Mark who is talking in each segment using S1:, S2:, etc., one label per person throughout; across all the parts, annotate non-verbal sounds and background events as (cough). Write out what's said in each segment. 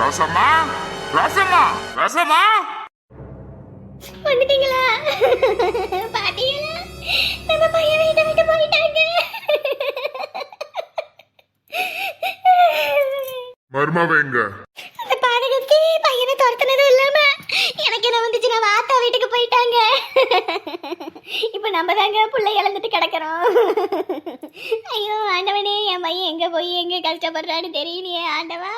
S1: ரசமா? ரசமா? ரசமா?
S2: வந்துட்டீங்களா? பாத்தீங்களா நம்ம பையன் வீட்டை விட்டு போயிட்டாங்க.
S1: மருமாவ எங்க?
S2: அந்த பையனை துரத்துனதும் இல்லாம எனக்கு என்ன வந்துச்சு? நான் வாத்தா வீட்டுக்கு போயிட்டாங்க. இப்போ நம்ம தாங்க பிள்ளை இழந்துட்டு கிடக்குறோம். ஐயோ ஆண்டவனே என் பையன் எங்க போய் எங்க கஷ்டப்படுறான்னு தெரியலையே ஆண்டவா.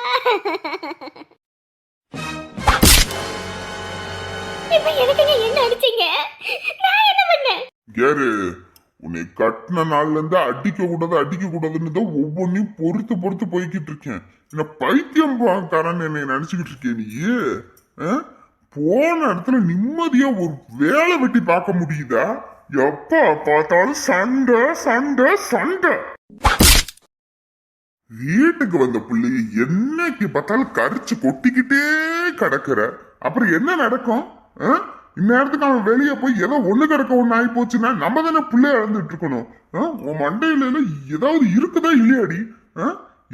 S2: இப்போ எனக்குங்க என்ன அடிச்சீங்க? நான் என்ன பண்ணேன்?
S1: உன்னை கட்டின நாள்ல இருந்து அடிக்க கூடாது அடிக்க கூடாதுன்னு தான் ஒவ்வொன்றையும் பொறுத்து பொறுத்து போய்கிட்டு இருக்கேன். என்ன பைத்தியம் தரேன்னு என்னை நினைச்சுக்கிட்டு இருக்கேன் நீ ஆ? போன இடத்துல நிம்மதியா ஒரு வேலை வெட்டி பார்க்க முடியுதா? எப்ப பார்த்தாலும் சண்டை சண்டை சண்டை. வீட்டுக்கு வந்த பிள்ளைய என்னைக்கு பார்த்தாலும் கரிச்சு கொட்டிக்கிட்டே கிடக்குற. அப்புறம் என்ன நடக்கும்? ஆ? இந்நேரத்துக்கு அவன் வெளியே போய் ஏதோ ஒண்ணு கிடக்க ஒண்ணு ஆகி போச்சுன்னா நம்ம தானே பிள்ளைய இழந்துட்டு இருக்கணும் ஆ? உன் மண்டையில ஏதாவது இருக்குதா இல்லையாடி ஆ?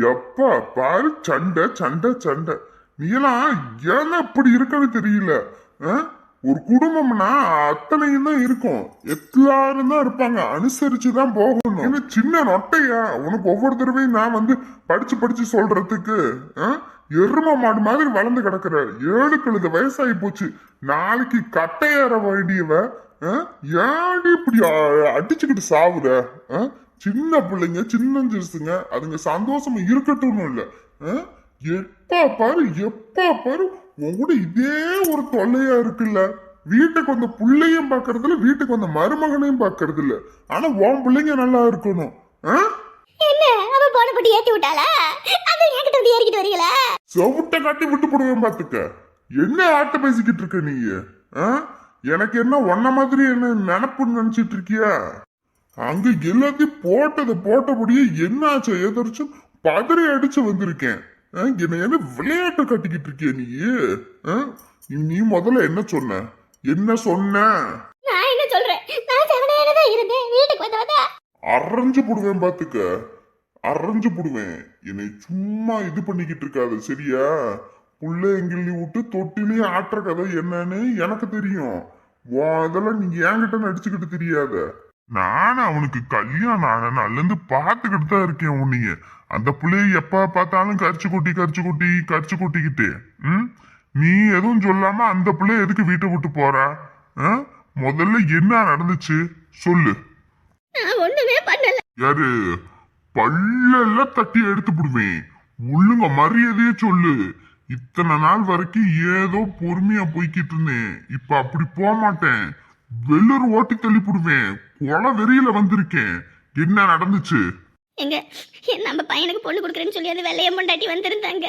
S1: எப்பா பாரு சண்டை சண்டை சண்டை நீ எல்லாம் ஏன் இப்படி இருக்கன்னு தெரியல ஆ? ஒரு குடும்பம்னா அத்தனையும் தான் இருக்கும் எல்லாரும் தான் இருப்பாங்க அனுசரிச்சு தான் போகணும் சின்ன நொட்டையா உனக்கு ஒவ்வொரு தடவையும் நான் வந்து படிச்சு படிச்சு சொல்றதுக்கு ஆ? எரும மாடு மாதிரி வளர்ந்து கிடக்குற. ஏழு கழுத வயசாகி போச்சு. நாளைக்கு கட்டையேற வேண்டியவ ஆ? இப்படி அடிச்சுக்கிட்டு சாவுற? ஆ? சின்ன பிள்ளைங்க சின்ன அதுங்க சந்தோஷமா இருக்கட்டும்னு இல்லை. ஆ? பாரு எப்ப பாரு உன் இதே ஒரு தொல்லையா இருக்குல்ல. வீட்டுக்கு வந்த புள்ளையும் பாக்குறது இல்ல வீட்டுக்கு வந்த மருமகனையும் பாக்குறது இல்ல ஆனா உன் பிள்ளைங்க நல்லா இருக்கணும். ஆ?
S2: என்ன? அவன் போன போட்டு ஏத்தி விட்டாளா? வந்து ஏறிக்கிட்டு வரீங்களா?
S1: செவுட்ட காட்டி விட்டு போடுவேன் பாத்துக்க. என்ன ஆட்ட பேசிக்கிட்டு இருக்க நீ? எனக்கு என்ன ஒன்ன மாதிரி என்ன நினப்புன்னு நினைச்சிட்டு இருக்கியா? அங்க எல்லாத்தையும் போட்டது போட்டபடியே என்ன ஆச்சு எதிர்ச்சும் பதறி அடிச்சு வந்திருக்கேன்? என்னை என்ன விளையாட்டு கட்டிக்கிட்டு இருக்கிய நீ? நீ- முதல்ல என்ன சொன்ன? என்ன சொன்ன?
S2: நான் என்ன சொல்றேன்? நான் செவனையான தான் இருந்தேன். வீட்டுக்கு வந்தவதா
S1: அரைஞ்சு போடுவேன் பாத்துக்க. அரைஞ்சு போடுவேன். என்னை சும்மா இது பண்ணிக்கிட்டு இருக்காது சரியா? புள்ள எங்கிள்ளி விட்டு தொட்டிலையும் ஆட்டுற கதை என்னன்னு எனக்கு தெரியும். உன் இதெல்லாம் நீ என்கிட்ட நடிச்சுக்கிட்டு தெரியாத. நானும் அவனுக்கு கல்யாணம் ஆன நாள்ல இருந்து பார்த்துக்கிட்டு தான் இருக்கேன் உன்னைய. அந்த புள்ளைய எப்ப பார்த்தாலும் கரிச்சு கொட்டி கரிச்சு கொட்டி கரிச்சு கொட்டிக்கிட்டு ம்? நீ எதுவும் சொல்லாம அந்த புள்ளைய எதுக்கு வீட்டை விட்டு போறா? முதல்ல என்ன நடந்துச்சு? சொல்லு.
S2: நான் ஒண்ணுமே பண்ணல.
S1: யாரு? பல்லெல்லாம் தட்டி எடுத்து விடுவேன் உள்ளுங்க மரியாதையே சொல்லு. இத்தனை நாள் வரைக்கும் ஏதோ பொறுமையா போய்கிட்டு இருந்தேன் இப்ப அப்படி போக மாட்டேன் வெள்ளூர் ஓட்டி தள்ளிப்புடுவேன். கொலை வெறியில வந்திருக்கேன். என்ன நடந்துச்சு?
S2: எங்க நம்ம பையனுக்கு பொண்ணு கொடுக்குறேன்னு சொல்லி அந்த வெள்ளைய பொண்டாட்டி வந்திருந்தாங்க.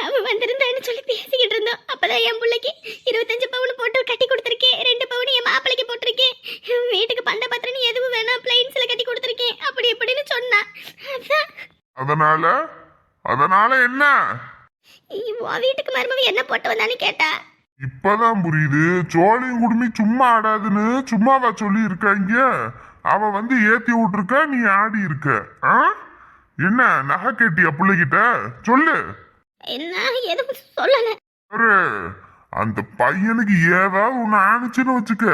S2: அவ வந்திருந்தான்னு சொல்லி பேசிக்கிட்டு இருந்தோம். அப்பதான் என் பிள்ளைக்கு இருபத்தஞ்சு பவுன் போட்டு கட்டி கொடுத்துருக்கேன். ரெண்டு பவுன் என் மாப்பிளைக்கு போட்டிருக்கேன். வீட்டுக்கு பண்ட பத்திரம் எதுவும் வேணாம் பிளைன்ஸ்ல கட்டி கொடுத்துருக்கேன். அப்படி இப்படின்னு சொன்னா. அதான்.
S1: அதனால? அதனால என்ன?
S2: உன் வீட்டுக்கு மருமவ என்ன போட்டு வந்தான்னு கேட்டா?
S1: இப்பதான் புரியுது. சோழியும் குடுமி சும்மா ஆடாதுன்னு சும்மாவா சொல்லி இருக்காங்க அவ வந்து ஏத்தி விட்டுருக்க நீ ஆடி இருக்க. ஆ? என்ன நகை கேட்டியா பிள்ளைகிட்ட? சொல்லு.
S2: என்ன? எதுவும் சொல்லல?
S1: பாரு, அந்த பையனுக்கு ஏதாவது ஒண்ணு ஆணுச்சுன்னு வச்சுக்க.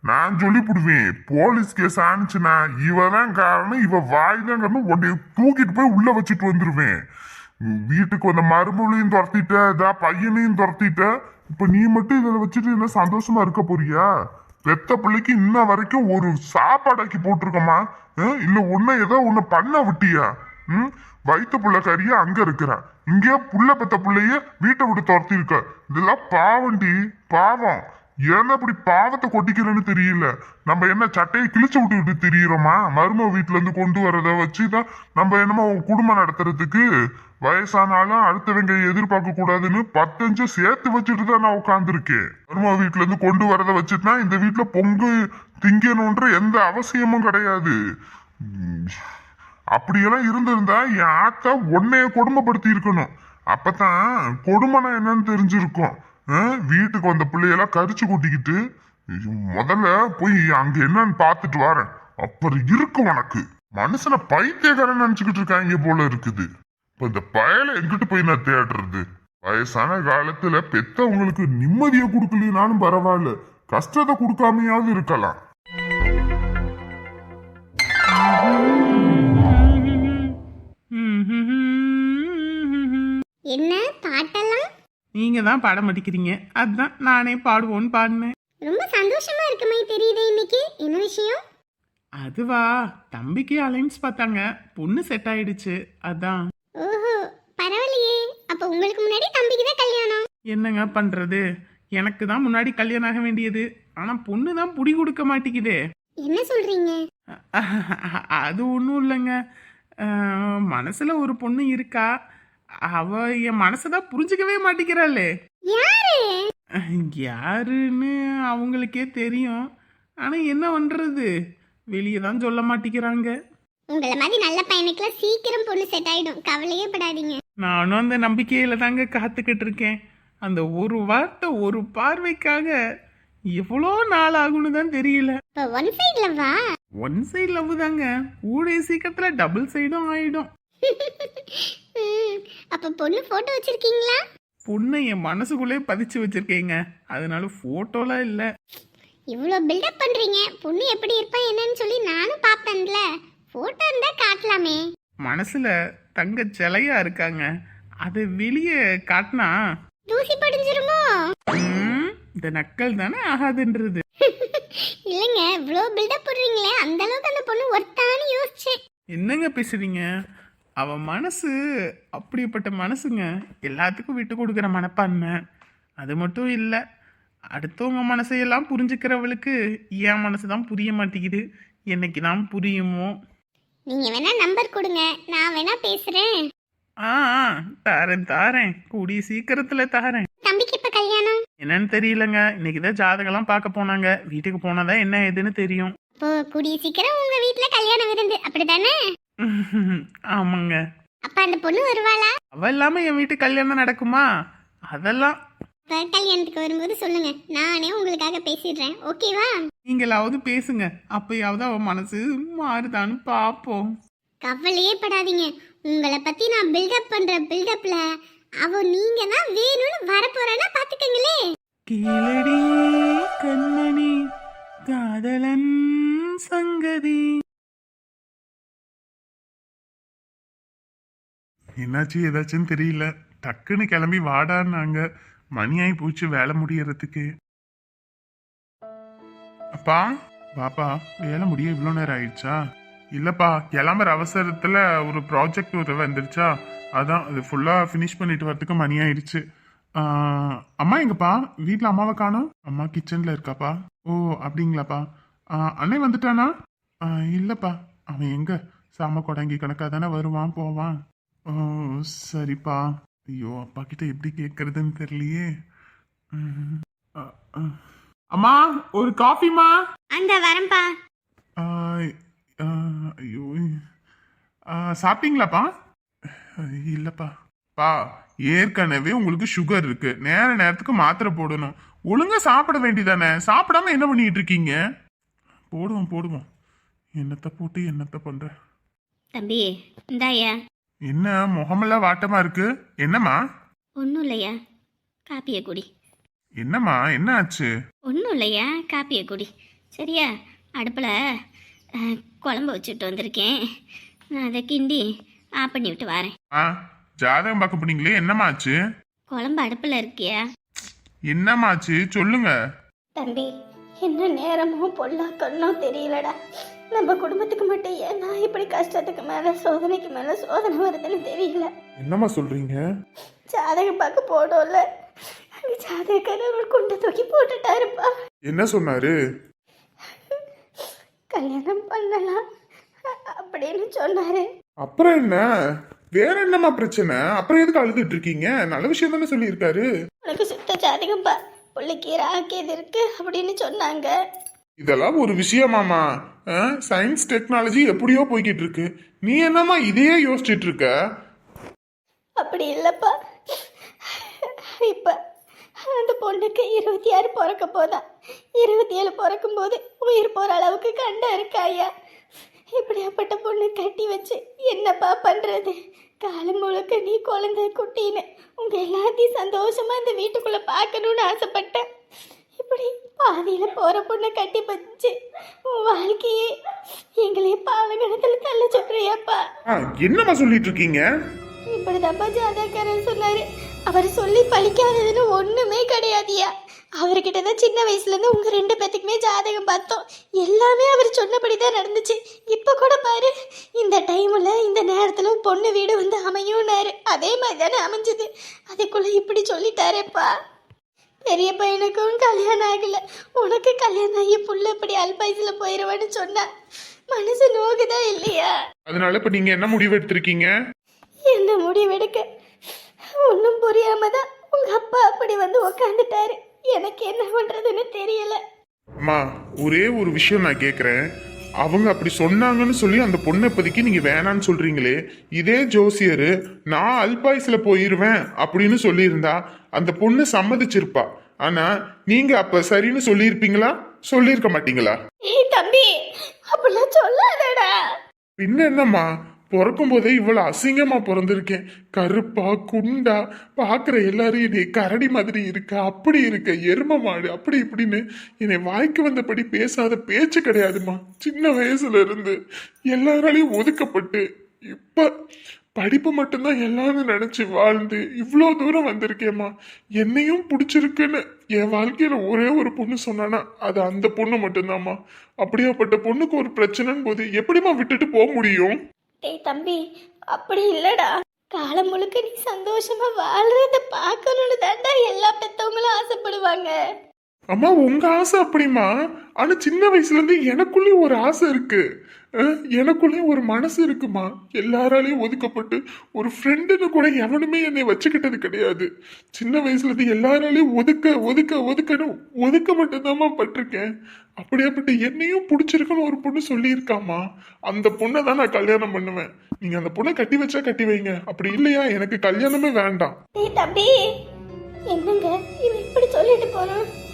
S1: நான் சொல்லி போடுவேன் போலீஸ் கேஸ் ஆணுச்சுன்னா இவ தான் காரணம் இவ வாய் தான் காரணம் உன்னை தூக்கிட்டு போய் உள்ள வச்சுட்டு வந்துருவேன். உம், வீட்டுக்கு வந்த மருமகளையும் துரத்திட்ட இதா பையனையும் துரத்திட்ட. இப்ப நீ மட்டும் இதுல வச்சுட்டு என்ன சந்தோஷமா இருக்க போறியா? பெத்த பிள்ளைக்கு இன்ன வரைக்கும் ஒரு சாப்பாடாக்கி போட்டிருக்கோமா? இல்ல உன்னை ஏதோ உன்னை பண்ண விட்டியா? ம்? வயிற்று புள்ள கறிய அங்க இருக்கிறான் இங்கே புள்ள பெத்த பிள்ளைய வீட்டை விட்டு துரத்தி இருக்க இதெல்லாம் பாவண்டி பாவம். ஏன் இப்படி பாவத்தை கொட்டிக்கிறேன்னு தெரியல. நம்ம என்ன சட்டையை கிழிச்சு விட்டுக்கிட்டு தெரியுறோமா? மரும வீட்டுல இருந்து கொண்டு வரத வச்சுதான் நம்ம என்னமோ குடும்பம் நடத்துறதுக்கு வயசானாலும் அடுத்தவங்க எதிர்பார்க்க கூடாதுன்னு பத்தஞ்சு சேர்த்து வச்சுட்டு தான் நான் உட்காந்துருக்கேன் மரும வீட்டுல இருந்து கொண்டு வரத வச்சுட்டுனா இந்த வீட்டுல பொங்கு திங்கணுன்ற எந்த அவசியமும் கிடையாது. அப்படியெல்லாம் இருந்திருந்தா என் ஆத்தா உன்னைய கொடுமைப்படுத்தி இருக்கணும் அப்பதான் கொடுமைனா என்னன்னு தெரிஞ்சிருக்கும். வீட்டுக்கு வந்த பிள்ளையெல்லாம் கரிச்சு கூட்டிக்கிட்டு முதல்ல போய் அங்க என்னன்னு பார்த்துட்டு வரேன். அப்புறம் இருக்கு உனக்கு. மனுஷனை பைத்தியக்காரன் நினைச்சுக்கிட்டு இருக்காங்க போல இருக்குது. இப்ப இந்த பயலை எங்கிட்டு போய் நான் தேடுறது? வயசான காலத்துல பெத்தவங்களுக்கு நிம்மதியை கொடுக்கலனாலும் பரவாயில்ல. கஷ்டத்தை கொடுக்காமையாவது இருக்கலாம்.
S3: என்ன பாட்டெல்லாம்?
S4: நீங்க தான் பாட மாட்டேங்கிறீங்க அதுதான் நானே பாடுவோன்னு பாடினேன்.
S3: ரொம்ப சந்தோஷமா இருக்க மாதிரி தெரியுது இன்னைக்கு. என்ன விஷயம்?
S4: அதுவா தம்பிக்கு அலைன்ஸ் பார்த்தாங்க. பொண்ணு செட் ஆயிடுச்சு. அதான்.
S3: அப்ப உங்களுக்கு முன்னாடி தம்பிக்கு தான் கல்யாணம்.
S4: என்னங்க பண்றது? எனக்கு தான் முன்னாடி கல்யாணம் ஆக வேண்டியது. ஆனா பொண்ணு தான் புடி கொடுக்க மாட்டேங்குதே.
S3: என்ன சொல்றீங்க?
S4: அது ஒன்றும் இல்லைங்க. அஹ், மனசுல ஒரு பொண்ணு இருக்கா? அவ என் மனசை தான் புரிஞ்சுக்கவே மாட்டேங்கிறாளே.
S3: யாரு?
S4: யாருன்னு அவங்களுக்கே தெரியும். ஆனா என்ன பண்றது? வெளியே தான் சொல்ல மாட்டேங்கிறாங்க.
S3: உங்களை மாதிரி நல்ல பையனுக்குலாம் சீக்கிரம் பொண்ணு செட் ஆயிடும். கவலையே படாதீங்க.
S4: நானும் அந்த நம்பிக்கையில தாங்க காத்துக்கிட்டு இருக்கேன். அந்த ஒரு வார்த்தை ஒரு பார்வைக்காக எவ்வளோ நாள் ஆகும்னு தான் தெரியல.
S3: இப்ப ஒன் சைட்ல வா
S4: ஒன் சைடு லவ் தாங்க. கூடிய சீக்கிரத்துல டபுள் சைடும் ஆயிடும்.
S3: அப்ப பொண்ணு போட்டோ வச்சிருக்கீங்களா?
S4: பொண்ணை என் மனசுக்குள்ளே பதிச்சு வச்சிருக்கேங்க. அதனால போட்டோலாம் இல்லை.
S3: இவ்வளோ பில்டப் பண்றீங்க. பொண்ணு எப்படி இருப்பா என்னன்னு சொல்லி நானும் பாப்பேன்ல போட்டோ இருந்தா காட்டலாமே.
S4: மனசுல தங்க சிலையா இருக்காங்க. அதை வெளியே காட்டினா?
S3: தூசி படிஞ்சிருமோ?
S4: இந்த நக்கல் தானே ஆகாதுன்றது. (laughs)
S3: இல்லைங்க இவ்வளோ பில்டப் போடுறீங்களே அந்த அளவுக்கு அந்த பொண்ணு ஒர்த்தான்னு யோசிச்சேன்.
S4: என்னங்க பேசுறீங்க? அவ மனசு அப்படிப்பட்ட மனசுங்க. எல்லாத்துக்கும் விட்டு கொடுக்குற மனப்பான்மை அது மட்டும் இல்லை அடுத்தவங்க மனசையெல்லாம் புரிஞ்சுக்கிறவளுக்கு என் மனசு தான் புரிய மாட்டேங்குது. என்னைக்கு தான் புரியுமோ?
S3: நீங்க வேணா நம்பர் கொடுங்க. நான் வேணா பேசுறேன்.
S4: ஆ ஆ, தாரேன் தாரேன். கூடிய சீக்கிரத்துல தாரேன்.
S3: தம்பிக்கு இப்ப கல்யாணம்?
S4: என்னன்னு தெரியலங்க. இன்னைக்கு தான் ஜாதகம்லாம் பார்க்க போனாங்க. வீட்டுக்கு போனாதான் என்ன ஏதுன்னு தெரியும்.
S3: இப்போ கூடிய சீக்கிரம் உங்க வீட்ல கல்யாணம் விருந்து. அப்படிதானே (laughs)
S4: ஆமாங்க.
S3: அப்ப அந்த பொண்ணு வருவாளா?
S4: அவ இல்லாம என் வீட்டு கல்யாணம் நடக்குமா? அதெல்லாம்
S3: கல்யாணத்துக்கு வரும்போது சொல்லுங்க. நானே உங்களுக்காக பேசிடுறேன். ஓகேவா
S4: நீங்களாவது பேசுங்க. அப்பயாவது அவ மனசு மாறுதான்னு பார்ப்போம்
S3: கவலையே படாதீங்க. உங்களை பத்தி நான் பில்டப் பண்ற பில்டப்ல அவ நீங்க தான் வேணும்னு வரப்போறேன்னா பாத்துக்கங்களே.
S4: கீழடி கண்மணி காதலன் சங்கதி.
S1: என்னாச்சு? ஏதாச்சுன்னு தெரியல. டக்குன்னு கிளம்பி வாடான்னாங்க. மணி போச்சு வேலை முடியறதுக்கு. அப்பா பாப்பா வேலை முடிய இவ்வளோ நேரம் ஆயிடுச்சா? இல்லப்பா கிளம்புற அவசரத்துல ஒரு ப்ராஜெக்ட் ஒரு வந்துருச்சா? அதான் அது ஃபுல்லா ஃபினிஷ் பண்ணிட்டு வரதுக்கு மணி ஆயிடுச்சு. அம்மா எங்கப்பா? வீட்டில் அம்மாவை காணோம்? அம்மா கிச்சன்ல இருக்காப்பா? ஓ அப்படிங்களாப்பா. அண்ணன் வந்துட்டானா? இல்லப்பா. அவன் எங்க? சாம கொடங்கி கணக்காக தானே வருவான் போவான். ஓ சரிப்பா. ஐயோ அப்பா கிட்ட எப்படி கேட்கறதுன்னு தெரியலையே. அம்மா ஒரு காஃபிமா
S3: அந்த வரம்பா
S1: ஐயோ. சாப்பிட்டீங்களாப்பா? இல்லப்பா. பா ஏற்கனவே உங்களுக்கு சுகர் இருக்கு. நேர நேரத்துக்கு மாத்திரை போடணும். ஒழுங்கா சாப்பிட வேண்டியதானே? சாப்பிடாம என்ன பண்ணிட்டு இருக்கீங்க? போடுவோம் போடுவோம். என்னத்தை போட்டு என்னத்தை பண்ற?
S3: தம்பி இந்தாயா.
S1: என்ன முகமெல்லாம் வாட்டமா இருக்கு? என்னம்மா?
S3: ஒன்றும் இல்லையா காப்பியை குடி.
S1: என்னம்மா என்ன ஆச்சு?
S3: ஒன்றும் இல்லையா காப்பியை குடி. சரியா அடுப்பில் குழம்பு வச்சுட்டு வந்திருக்கேன். நான் அதை கிண்டி ஆஃப் பண்ணி விட்டு வரேன்.
S1: ஆ ஜாதகம் பார்க்க போனீங்களே என்னம்மா ஆச்சு?
S3: குழம்பு அடுப்பில் இருக்கியா?
S1: என்னம்மா ஆச்சு? சொல்லுங்க.
S3: தம்பி என்ன நேரமோ பொல்லாக்கன்னோ தெரியலடா. நம்ம குடும்பத்துக்கு மட்டும் ஏன்னா இப்படி கஷ்டத்துக்கு மேலே சோதனைக்கு மேலே சோதனை வருதுன்னு தெரியல?
S1: என்னம்மா சொல்றீங்க?
S3: ஜாதகம் பார்க்க போடோம்ல அந்த ஜாதகக்காரர் குண்டை தூக்கி போட்டுட்டாருப்பா.
S1: என்ன சொன்னாரு?
S3: கல்யாணம் பண்ணலாம் அப்படின்னு சொன்னாரு.
S1: அப்புறம் என்ன? வேற என்னம்மா பிரச்சனை? அப்புறம் எதுக்கு அழுதுட்டு இருக்கீங்க? நல்ல விஷயம் தானே சொல்லியிருக்காரு.
S3: உனக்கு சுத்த ஜாதகம்பா. பிள்ளைக்கு ராக்கியது இருக்கு அப்படின்னு சொன்னாங்க.
S1: இதெல்லாம் ஒரு விஷயமாமா சயின்ஸ் டெக்னாலஜி எப்படியோ போய்கிட்டு இருக்கு நீ என்னம்மா இதையே யோசிச்சுட்டு இருக்க
S3: அப்படி இல்லப்பா. இப்ப அந்த பொண்ணுக்கு இருபத்தி ஆறு பிறக்க போதா? இருபத்தி ஏழு பிறக்கும் போது உயிர் போற அளவுக்கு கண்டம் இருக்கா ஐயா?
S2: இப்படியாப்பட்ட பொண்ணு கட்டி வச்சு என்னப்பா பண்றது? காலம் முழுக்க நீ குழந்தை குட்டின்னு உங்க எல்லாத்தையும் சந்தோஷமா இந்த வீட்டுக்குள்ள பார்க்கணும்னு ஆசைப்பட்டேன். இப்படி பாதியில போற பொண்ணை கட்டி வச்சு உன் வாழ்க்கையே எங்களே பாவகணத்துல தள்ள சொல்றியாப்பா.
S4: என்னம்மா சொல்லிட்டு இருக்கீங்க?
S2: இப்படிதான்ப்பா ஜாதகக்காரர் சொன்னாரு. அவர் சொல்லி பழிக்காததுன்னு ஒண்ணுமே கிடையாதியா அவர்கிட்ட தான் சின்ன வயசுல இருந்து உங்க ரெண்டு பேத்துக்குமே ஜாதகம் பார்த்தோம். எல்லாமே அவர் சொன்னபடி தான் நடந்துச்சு. இப்ப கூட பாரு இந்த டைம்ல இந்த நேரத்துல பொண்ணு வீடு வந்து அமையும்னாரு. அதே மாதிரி தானே அமைஞ்சது. அதுக்குள்ள இப்படி சொல்லிட்டாரேப்பா. பெரிய பையனுக்கும் கல்யாணம் ஆகல. உனக்கு கல்யாணம் ஆகி புள்ள இப்படி அல்பாயுசுல போயிடுவான்னு சொன்னா மனசு நோகுதா இல்லையா?
S4: அதனால இப்ப நீங்க என்ன முடிவு எடுத்திருக்கீங்க?
S2: என்ன முடிவெடுக்க ஒன்றும் புரியாம தான் உங்க அப்பா அப்படி வந்து உக்காந்துட்டாரு. எனக்கு என்ன பண்றதுன்னு தெரியல.
S4: அம்மா ஒரே ஒரு விஷயம் நான் கேக்குறேன். அவங்க அப்படி சொன்னாங்கன்னு சொல்லி அந்த பொண்ணை இப்போதைக்கு நீங்க வேணான்னு சொல்றீங்களே இதே ஜோசியர் நான் அல்பாயுஸ்ல போயிருவேன் அப்படின்னு சொல்லியிருந்தா அந்த பொண்ணு சம்மதிச்சிருப்பா. ஆனா நீங்க அப்ப சரின்னு சொல்லியிருப்பீங்களா? சொல்லியிருக்க மாட்டீங்களா?
S2: தம்பி அப்படிலாம் சொல்லாதடா.
S4: பின்ன என்னம்மா? பிறக்கும் போதே இவ்வளோ அசிங்கமா பிறந்திருக்கேன். கருப்பா குண்டா பார்க்குற எல்லாரும் என்னை கரடி மாதிரி இருக்க அப்படி இருக்க எரும மாடு அப்படி இப்படின்னு என்னை வாய்க்கு வந்தபடி பேசாத பேச்சு கிடையாதும்மா. சின்ன வயசுல இருந்து எல்லாராலையும் ஒதுக்கப்பட்டு இப்போ படிப்பு மட்டும்தான் எல்லாரும் நினச்சி வாழ்ந்து இவ்வளோ தூரம் வந்திருக்கேம்மா. என்னையும் பிடிச்சிருக்குன்னு என் வாழ்க்கையில் ஒரே ஒரு பொண்ணு சொன்னானா அது அந்த பொண்ணு மட்டும்தாம்மா. அப்படியாப்பட்ட பொண்ணுக்கு ஒரு பிரச்சனைன்னு போது எப்படிம்மா விட்டுட்டு போக முடியும்?
S2: டேய் தம்பி அப்படி இல்லடா. காலம் முழுக்க நீ சந்தோஷமா வாழ்றத பார்க்கணும்னு தாண்டா எல்லா பெத்தவங்களும் ஆசைப்படுவாங்க.
S4: அம்மா உங்க ஆசை அப்படிமா ஆனா சின்ன வயசுல இருந்து எனக்குள்ளேயும் ஒரு ஆசை இருக்கு. எனக்குள்ளேயும் ஒரு மனசு இருக்குமா எல்லாராலையும் ஒதுக்கப்பட்டு ஒரு ஃப்ரெண்டுன்னு கூட எவனுமே என்னை வச்சுக்கிட்டது கிடையாது. சின்ன வயசுல இருந்து எல்லாராலையும் ஒதுக்க ஒதுக்க ஒதுக்கணும் ஒதுக்க மட்டும்தாம்மா பட்டிருக்கேன். அப்படியாப்பட்ட என்னையும் பிடிச்சிருக்குன்னு ஒரு பொண்ணு சொல்லியிருக்காமா அந்த பொண்ணை தான் நான் கல்யாணம் பண்ணுவேன். நீங்க அந்த பொண்ணை கட்டி வச்சா கட்டி வைங்க. அப்படி இல்லையா? எனக்கு கல்யாணமே வேண்டாம்.
S2: தம்பி. என்னங்க? இவன் இப்படி சொல்லிட்டு போறான்.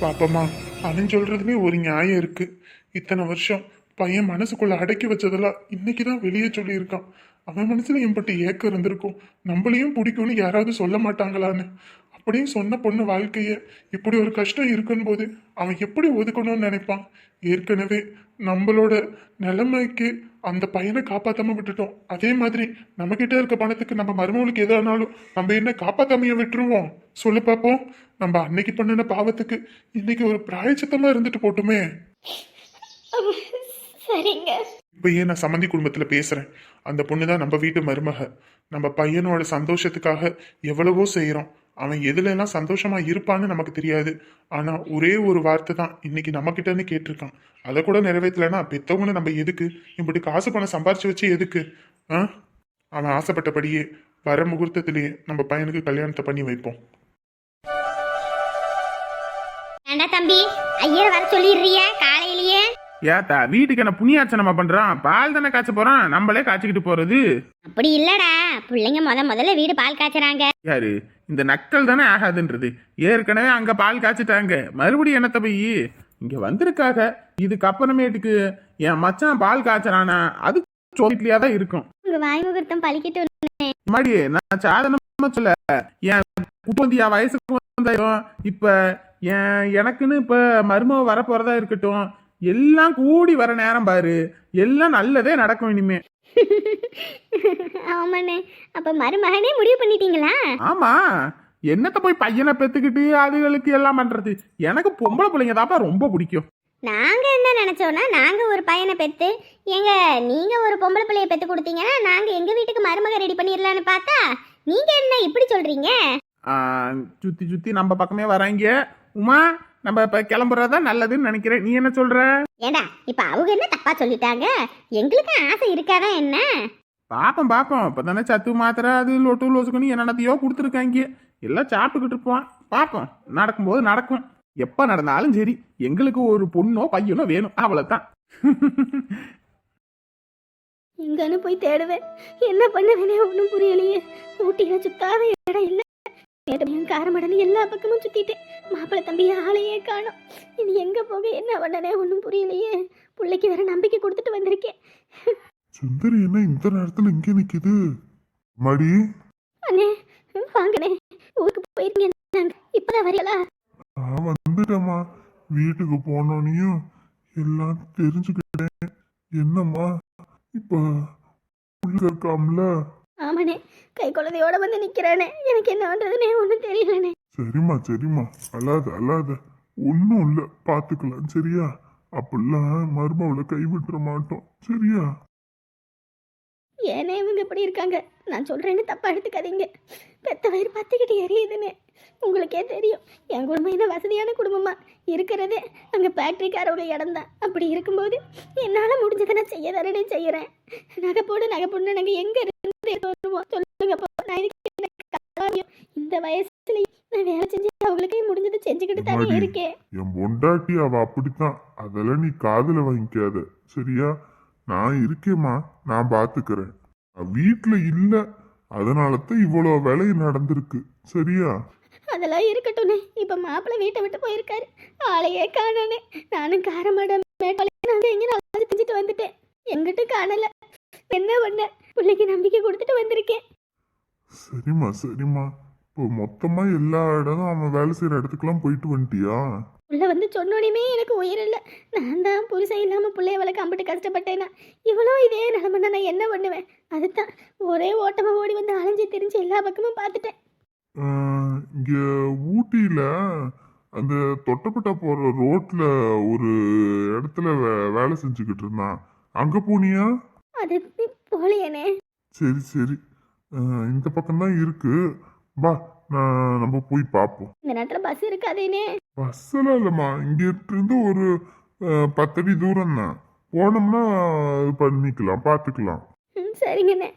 S4: பாப்பம்மா அவன் சொல்றதுமே ஒரு நியாயம் இருக்கு. இத்தனை வருஷம் பையன் மனசுக்குள்ள அடக்கி வச்சதெல்லாம் இன்னைக்கு தான் வெளியே சொல்லியிருக்கான். அவன் மனசுல எம்பட்டு ஏக்கம் இருந்திருக்கும். நம்மளையும் பிடிக்கும்னு யாராவது சொல்ல மாட்டாங்களான்னு. அப்படியும் சொன்ன பொண்ணு வாழ்க்கைய இப்படி ஒரு கஷ்டம் இருக்குன்னு போது அவன் எப்படி ஒதுக்கணும்னு நினைப்பான்? ஏற்கனவே நம்மளோட நிலைமைக்கு அந்த பையனை காப்பாத்தாம விட்டுட்டோம். அதே மாதிரி நம்ம கிட்ட இருக்க பணத்துக்கு நம்ம மருமகளுக்கு எதானாலும் நம்ம என்ன காப்பாத்தாமைய விட்டுருவோம். சொல்லு பாப்போம். நம்ம அன்னைக்கு பண்ணின பாவத்துக்கு இன்னைக்கு ஒரு பிராயச்சித்தமா இருந்துட்டு போட்டுமே.
S2: சரிங்க.
S4: இப்போ ஏன் நான் சம்மந்தி குடும்பத்துல பேசுறேன்? அந்த பொண்ணு தான் நம்ம வீட்டு மருமக. நம்ம பையனோட சந்தோஷத்துக்காக எவ்வளவோ செய்றோம். அவன் எதுல எல்லாம் சந்தோஷமா இருப்பான்னு நமக்கு தெரியாது. ஆனா ஒரே ஒரு வார்த்தை தான் இன்னைக்கு நம்ம கிட்டன்னு கேட்டிருக்கான். அதை கூட நிறைவேற்றலைன்னா பெத்தவங்களை நம்ம எதுக்கு? இப்படி காசு பணம் சம்பாரிச்சு வச்சு எதுக்கு? ஆ? அவன் ஆசைப்பட்டபடியே வர முகூர்த்தத்திலேயே நம்ம பையனுக்கு கல்யாணத்தை பண்ணி வைப்போம்.
S2: ஏண்டா தம்பி? ஐயர் வர சொல்லிடுறிய?
S4: ஏத்தா வீட்டுக்கு என்ன புண்ணியாச்சனமா பண்றான்? பால் தானே காய்ச்ச போறான்? நம்மளே காய்ச்சிக்கிட்டு போறது.
S2: அப்படி இல்லடா. பிள்ளைங்க முத முதல்ல வீடு பால் காய்ச்சறாங்க.
S4: யாரு? இந்த நக்கல் தானே ஆகாதுன்றது. ஏற்கனவே அங்க பால் காய்ச்சிட்டாங்க. மறுபடியும் என்னத்த போய்? இங்க வந்திருக்காக. இதுக்கப்புறமேட்டுக்கு என் மச்சான் பால் காய்ச்சறானா? அது சொல்லிட்லயா தான் இருக்கும்.
S2: உங்க வாய் முகூர்த்தம் பழிக்கிட்டு
S4: மாடி நான் சாதனமா சொல்ல என் குப்பந்தியா வயசுக்கு வந்தாயும் இப்ப என் எனக்குன்னு இப்ப மருமக வர போறதா இருக்கட்டும் எல்லாம் கூடி வர நேரம் பாரு. எல்லாம் நல்லதே நடக்கும் இனிமே.
S2: ஆமாண்ணே. அப்ப மருமகனே முடிவு பண்ணிட்டீங்களா?
S4: ஆமா. என்னத்த போய் பையனை பெத்துக்கிட்டு அதுகளுக்கு எல்லாம் பண்றது? எனக்கு பொம்பளை பிள்ளைங்க தாப்பா ரொம்ப பிடிக்கும்.
S2: நாங்க என்ன நினைச்சோம்னா நாங்க ஒரு பையனை பெத்து எங்க நீங்க ஒரு பொம்பளை பிள்ளைய பெத்து கொடுத்தீங்கன்னா நாங்க எங்க வீட்டுக்கு மருமக ரெடி பண்ணிடலாம்னு பார்த்தா நீங்க என்ன இப்படி சொல்றீங்க?
S4: சுத்தி சுத்தி நம்ம பக்கமே வராங்க உமா நம்ம இப்ப கிளம்புறதா நல்லதுன்னு நினைக்கிறேன். நீ என்ன சொல்ற?
S2: ஏண்டா இப்ப அவங்க என்ன தப்பா சொல்லிட்டாங்க? எங்களுக்கு ஆசை இருக்காதா என்ன?
S4: பாப்போம் பாப்போம். இப்பதானே சத்து மாத்திரை அது லொட்டு லோசுக்குன்னு என்னென்னத்தையோ கொடுத்துருக்காங்க. எல்லாம் சாப்பிட்டுக்கிட்டு இருப்போம். பார்ப்போம் நடக்கும்போது நடக்கும். எப்ப நடந்தாலும் சரி எங்களுக்கு ஒரு பொண்ணோ பையனோ வேணும். அவ்வளவுதான்.
S2: எங்கன்னு போய் தேடுவேன். என்ன பண்ணுவேனே ஒன்றும் புரியலையே. ஊட்டியில சுத்தாத இடம் இல்லை. மேட்டமையும் காரமடன்னு எல்லா பக்கமும் சுத்திட்டேன். மாப்பிள்ளை தம்பி ஆளையே காணோம். இது எங்க போக என்ன பண்ணனே ஒன்றும் புரியலையே. பிள்ளைக்கு வேற நம்பிக்கை கொடுத்துட்டு வந்திருக்கேன்.
S1: சுந்தரி என்ன இந்த நேரத்துல இங்கே நிக்குது? மடி.
S2: அண்ணே வாங்கண்ணே. ஊருக்கு போயிருக்கீங்க இப்பதான் வரீங்களா
S1: நான் வந்துட்டேம்மா. வீட்டுக்கு போனோனையும் எல்லாம் தெரிஞ்சுக்கிட்டேன். என்னம்மா? இப்ப உள்ள இருக்காம்ல.
S2: ஆமாண்ணே கை குழந்தையோட வந்து நிக்கிறானே எனக்கு என்ன பண்றதுனே ஒன்றும் தெரியலண்ணே.
S1: சரிம்மா சரிம்மா. அல்லாத அல்லாத ஒன்றும் இல்லை. பார்த்துக்கலாம் சரியா? அப்படிலாம் மருமவளை கைவிட்டுற மாட்டோம். சரியா?
S2: ஏனே இவங்க இப்படி இருக்காங்க. நான் சொல்றேன்னு தப்பா எடுத்துக்காதீங்க. பெத்த வயிறு பத்துக்கிட்டு எரியுதுன்னு உங்களுக்கே தெரியும். என் குடும்பம் என்ன வசதியான குடும்பமா? இருக்கிறதே அங்கே ஃபேக்ட்ரிக்காரவங்க இடம் தான் அப்படி இருக்கும்போது என்னால் முடிஞ்சதை நான் செய்ய தானே செய்கிறேன் நகை போடு நகை போடு நாங்கள் எங்கே இருந்து இந்த வயசுல நான் வேலை செஞ்சு அவங்களுக்கு முடிஞ்சதை செஞ்சுக்கிட்டு தானே. இருக்கேன்.
S1: என் பொண்டாட்டி அவ அப்படித்தான். அதெல்லாம் நீ காதுல வாங்கிக்காத. சரியா? நான் இருக்கேம்மா. நான் பாத்துக்கிறேன். வீட்டில் இல்லை. அதனால தான் இவ்வளோ வேலை நடந்திருக்கு. சரியா?
S2: அதெல்லாம் இருக்கட்டும்னே. இப்போ மாப்பிள்ளை வீட்டை விட்டு போயிருக்காரு. ஆளையே காணோனே நானும் காரமடம் நாங்கள் எங்கே நல்லா செஞ்சுட்டு வந்துட்டேன். எங்கிட்ட காணல. என்ன பண்ண பிள்ளைக்கு நம்பிக்கை கொடுத்துட்டு வந்திருக்கேன்.
S1: சரிம்மா சரிம்மா. இப்போ மொத்தமா எல்லா இடமும் அவன் வேலை செய்யற இடத்துக்குலாம் போயிட்டு வந்துட்டியா?
S2: உள்ள வந்து சொன்னோடையுமே எனக்கு உயிர் இல்லை. நான் தான் புருஷன் இல்லாமல் பிள்ளைய வளர்க்க அம்பிட்டு கஷ்டப்பட்டேனா. இவ்வளோ இதே நிலமன்னா நான் என்ன பண்ணுவேன்? அதுதான். ஒரே ஓட்டமாக ஓடி வந்து அலைஞ்சு திரிஞ்சு எல்லா பக்கமும் பார்த்துட்டேன்.
S1: இங்க ஊட்டியில அந்த தொட்டப்பட்டா போற ரோட்ல ஒரு இடத்துல வே- வேலை செஞ்சுக்கிட்டு இருந்தான். அங்க போனியா?
S2: அது போலையனே
S1: சரி சரி. இந்த பக்கம் தான் இருக்கு. வா நான் நம்ம போய் பார்ப்போம்
S2: இந்த நேரத்தில் பஸ் இருக்காதேனே.
S1: பஸ்ஸில் இல்லைம்மா. இங்க இருந்து ஒரு பத்தடி தூரம் தான் போனோம்னா இது பண்ணிக்கலாம் பார்த்துக்கலாம்
S2: சரிங்கண்ணே.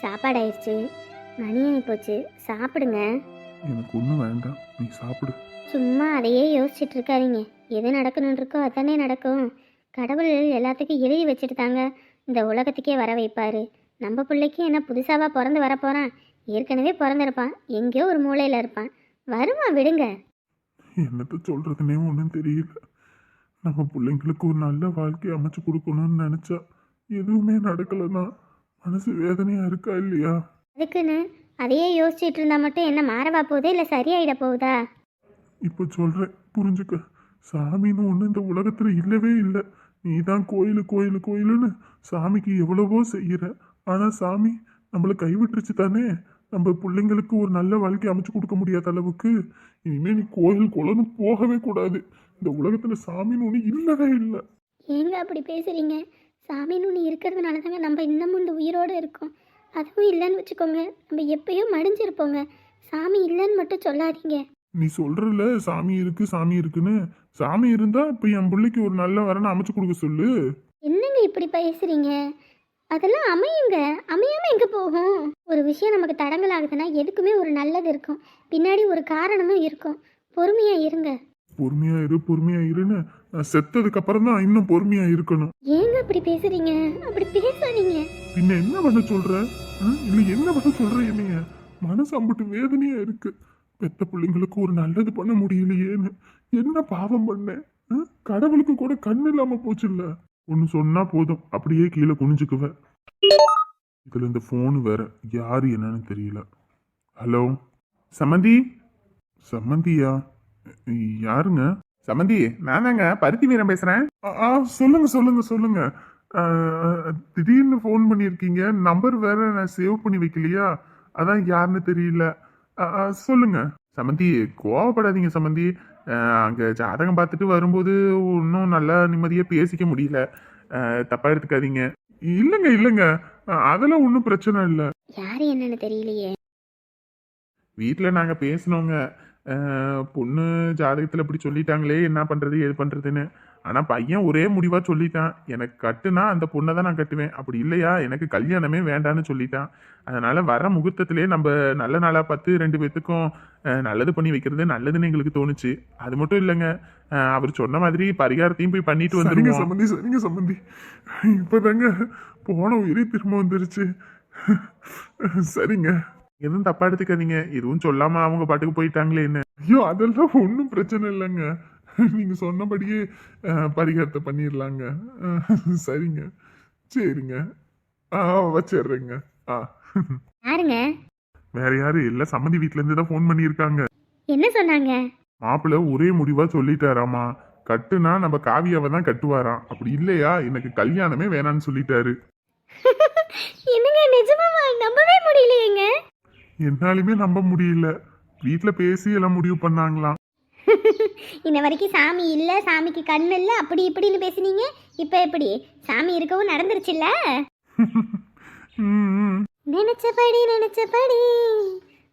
S2: சாப்பாடு ஆயிடுச்சு மணி ஆகி போச்சு. சாப்பிடுங்க.
S4: எனக்கு ஒன்றும் வேண்டாம். நீ சாப்பிடு.
S2: சும்மா அதையே யோசிச்சுட்டு இருக்காதீங்க. எது நடக்கணும்னு இருக்கோ அதானே நடக்கும். கடவுள் எல்லாத்துக்கும் எழுதி வச்சுட்டு தாங்க இந்த உலகத்துக்கே வர வைப்பாரு. நம்ம பிள்ளைக்கு என்ன புதுசாவா பிறந்து வரப்போறான் ஏற்கனவே பிறந்திருப்பான். எங்கேயோ ஒரு மூலையில் இருப்பான். வருமா விடுங்க.
S4: என்னத்த சொல்றதுனே ஒன்றும் தெரியல. நம்ம பிள்ளைங்களுக்கு ஒரு நல்ல வாழ்க்கை அமைச்சு கொடுக்கணும்னு நினச்சா எதுவுமே நடக்கலைன்னா மனசு வேதனையா இருக்கா இல்லையா?
S2: அதுக்குன்னு அதையே யோசிச்சுட்டு இருந்தா மட்டும் என்ன மாறவா போகுதா இல்லை சரியாயிட போகுதா?
S4: இப்போ சொல்கிறேன் புரிஞ்சுக்க. சாமின்னு ஒன்று இந்த உலகத்தில் இல்லவே இல்லை. நீ தான் கோயில் கோயில் கோயிலுன்னு சாமிக்கு எவ்வளவோ செய்கிற ஆனால் சாமி நம்மளை கைவிட்டுருச்சு தானே? நம்ம பிள்ளைங்களுக்கு ஒரு நல்ல வாழ்க்கை அமைச்சு கொடுக்க முடியாத அளவுக்கு. இனிமேல் நீ கோயில் குளம்னு போகவே கூடாது. இந்த உலகத்தில் சாமின்னு ஒன்று இல்லவே இல்லை.
S2: ஏங்க அப்படி பேசுகிறீங்க சாமின்னு ஒன்று இருக்கிறதுனால தாங்க நம்ம இன்னமும் இந்த உயிரோடு இருக்கோம். அதுவும் இல்லைன்னு வச்சுக்கோங்க. நம்ம எப்பயும் மடிஞ்சிருப்போங்க. சாமி இல்லைன்னு மட்டும் சொல்லாதீங்க.
S4: நீ சொல்றல சாமி இருக்கு சாமி இருக்குன்னு. சாமி இருந்தா இப்போ என் பிள்ளைக்கு ஒரு நல்ல வரனை அமைச்சு கொடுக்க சொல்லு.
S2: என்னங்க இப்படி பேசுறீங்க? அதெல்லாம் அமையுங்க. அமையாம எங்க போகும்? ஒரு விஷயம் நமக்கு தடங்கல் ஆகுதுன்னா எதுக்குமே ஒரு நல்லது இருக்கும். பின்னாடி ஒரு காரணமும் இருக்கும். பொறுமையா இருங்க.
S4: பொறுமையா இரு பொறுமையா இருன்னு. நான் செத்ததுக்கு அப்புறம் தான் இன்னும் பொறுமையா இருக்கணும்.
S2: ஏங்க அப்படி பேசுறீங்க? அப்படி பேசாதீங்க.
S4: பின்ன என்ன பண்ண சொல்ற? ஆ? இல்ல என்ன பண்ண சொல்ற என்னைய? மனசு அம்புட்டு வேதனையா இருக்கு. பெத்த பிள்ளைங்களுக்கு ஒரு நல்லது பண்ண முடியலையேன்னு. என்ன பாவம் பண்ணேன் கடவுளுக்கு கூட கண்ணு இல்லாம போச்சுல்ல. ஒன்னு சொன்னா போதும். அப்படியே கீழே குனிஞ்சுக்குவ. இதுல இந்த போன் வேற. யாரு என்னன்னு தெரியல. ஹலோ சமந்தி? சமந்தியா? யாருங்க? சமந்தி நான் தாங்க பருத்தி வீரன் பேசுறேன். ஆ சொல்லுங்க சொல்லுங்க சொல்லுங்க. திடீர்னு ஃபோன் பண்ணியிருக்கீங்க. நம்பர் வேற நான் சேவ் பண்ணி வைக்கலையா? அதான் யாருன்னு தெரியல. சொல்லுங்க. சமந்தி கோவப்படாதீங்க சமந்தி. அங்க ஜாதகம் பார்த்துட்டு வரும்போது இன்னும் நல்லா நிம்மதியா பேசிக்க முடியல. ஆ, தப்பா எடுத்துக்காதீங்க. இல்லைங்க இல்லைங்க. அதெல்லாம் ஒன்றும் பிரச்சனை இல்லை.
S2: யாரு என்னன்னு தெரியலையே.
S4: வீட்டில் நாங்கள் பேசினோங்க. பொண்ணு ஜாதகத்தில் இப்படி சொல்லிட்டாங்களே என்ன பண்ணுறது ஏது பண்ணுறதுன்னு ஆனா பையன் ஒரே முடிவா சொல்லிட்டான். எனக்கு கட்டுனா அந்த பொண்ணை தான் நான் கட்டுவேன். அப்படி இல்லையா? எனக்கு கல்யாணமே வேண்டான்னு சொல்லிட்டான். அதனால வர முகூர்த்தத்திலே நம்ம நல்ல நாளா பார்த்து ரெண்டு பேத்துக்கும் அஹ், நல்லது பண்ணி வைக்கிறது நல்லதுன்னு எங்களுக்கு தோணுச்சு. அது மட்டும் இல்லைங்க. அவர் சொன்ன மாதிரி பரிகாரத்தையும் போய் பண்ணிட்டு வந்துருவோம்.
S5: சம்பந்தி சரிங்க சம்பந்தி இப்பதாங்க போன உயிரே திரும்ப வந்துருச்சு. சரிங்க.
S4: எதுவும் தப்பா எடுத்துக்காதீங்க. எதுவும் சொல்லாம அவங்க பாட்டுக்கு போயிட்டாங்களே என்ன
S5: ஐயோ அதெல்லாம் ஒன்றும் பிரச்சனை இல்லைங்க. நீங்க சொன்னபடியே பரிகாரத்தை பண்ணிடலாங்க சரிங்க. சரிங்க. ஆ வச்சிடுறேங்க ஆ.
S3: யாருங்க?
S5: வேற யாரும் இல்ல. சம்மந்தி வீட்ல இருந்து தான் ஃபோன் பண்ணியிருக்காங்க
S3: என்ன சொன்னாங்க?
S5: மாப்பிள்ளை ஒரே முடிவா சொல்லிட்டாராமா. கட்டுனா நம்ம காவியாவை தான் கட்டுவாராம். அப்படி இல்லையா? எனக்கு கல்யாணமே வேணான்னு சொல்லிட்டாரு. (laughs)
S3: என்னங்க நிஜமாவா? நம்பவே முடியலையேங்க.
S5: என்னாலுமே நம்ப முடியல. வீட்ல பேசி எல்லாம் முடிவு பண்ணாங்களாம். (laughs)
S3: இன்ன வரைக்கும் சாமி இல்லை சாமிக்கு கண் இல்லை அப்படி இப்படின்னு பேசுனீங்க. இப்ப எப்படி? சாமி இருக்கவும் நடந்துருச்சுல்ல? நினைச்சபடி நினைச்சபடி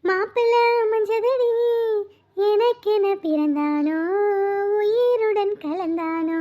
S3: மாப்பிள்ள அமைஞ்சதடி. எனக்கென பிறந்தானோ? உயிருடன் கலந்தானோ?